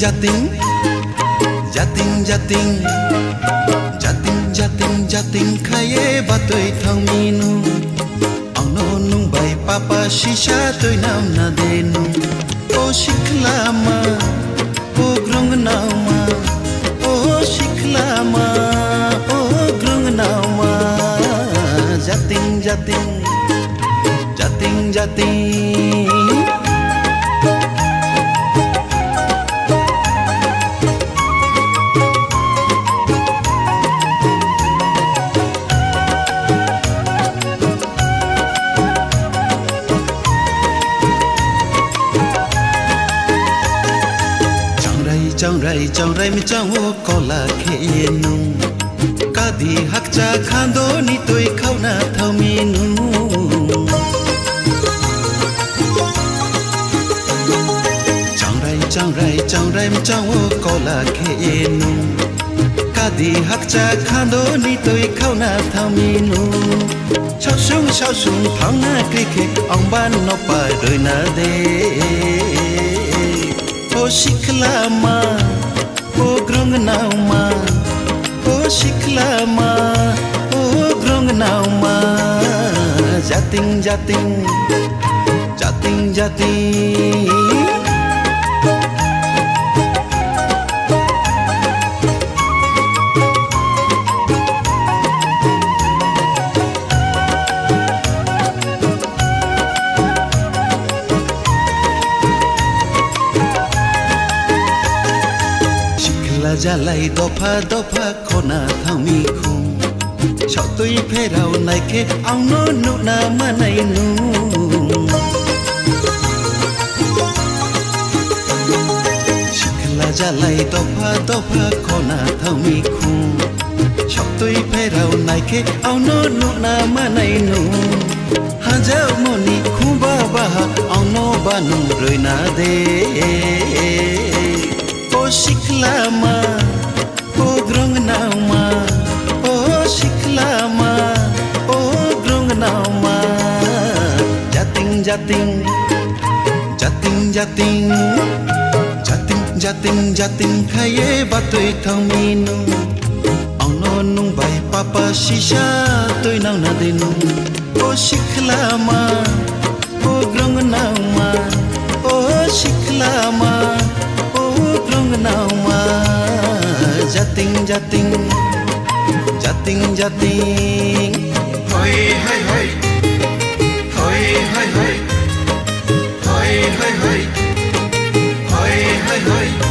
jating jating jating jating jating jating khaye batoi thangminu angno nung bai papa shisha toi nam na denu o shiklama o grong nauma o shiklama o grong nauma jating jating jating চাউরাই চাউরাই চাউরাই মি চাউ কলা খেয়ে নু। কাদি হাকচা খান্দো নি তৈ খাওনা থামি নু চাউরাই চাউরাই চাউরাই মি চাউ কলা খেয়ে নু। কাদি হাকচা খান্দো নি তৈ খাওনা থামি নু সাসুং সাসুং থাংনা ক্রিকে অংবান নপা রইনা দে। O shiklama, o grong nauma, o shiklama, o grong nauma, jating jating, jating jating. শিখলা জ্বালাই, দফা দফা খনা থামি খুম সতই ফেরাও নাইকে আউনো নুনা মানাই নু শিখলা জ্বালাই, দফা দফা খনা থামি খুম সতই ফেরাও নাইকে আউনো নুনা মানাই নু হাজাও মনি খুবা বাহা আউনো বানু রইনা দে। O shiklama, o grong nauma, jating jating, jating jating, jating jating jating khaye batoi thaminu, auno nung bai papa shisha toi nau na denu, o shiklama, o grong nauma, o shiklama. rong nauma jating jating jating jating Hoi, hoi, hoi. Hoi, hoi, hoi. Hoi, hoi, hoi. Hoi, hoi, hoi.